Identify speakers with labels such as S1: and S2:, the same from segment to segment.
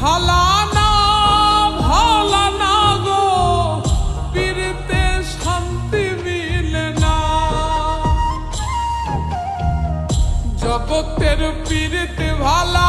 S1: ভালা না ভালা না গো পীরতে শান্তি মিলে না। জগতের পীরতে ভালা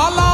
S1: Hala